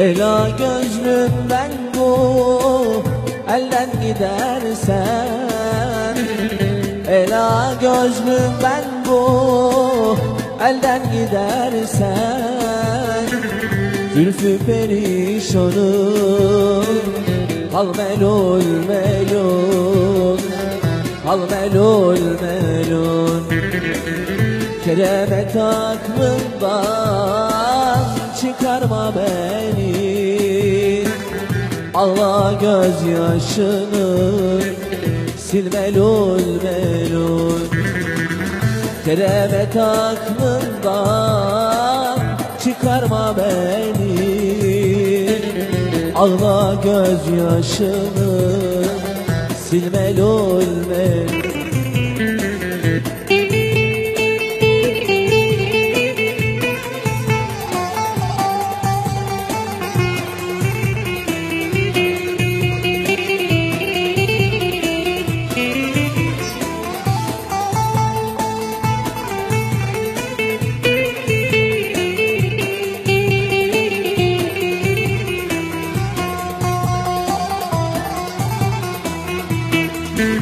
Ela gözlümden bu elden gidersen. Ela gözlümden bu elden gidersen. Zülfü perişanım Al melul melul Al melul melul Keremet aklımdan çıkarma beni Allah gözyaşını sil melul melul Keremet aklımdan çıkarma beni. Ağla gözyaşını sil melul melul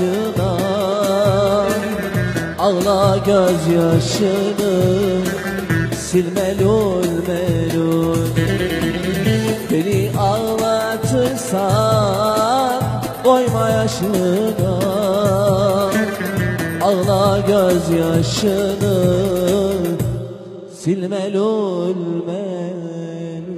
yaşına Ağla gözyaşını sil melul melul Beni ağlatırsan doyma yaşına. Ağla gözyaşını sil melul melul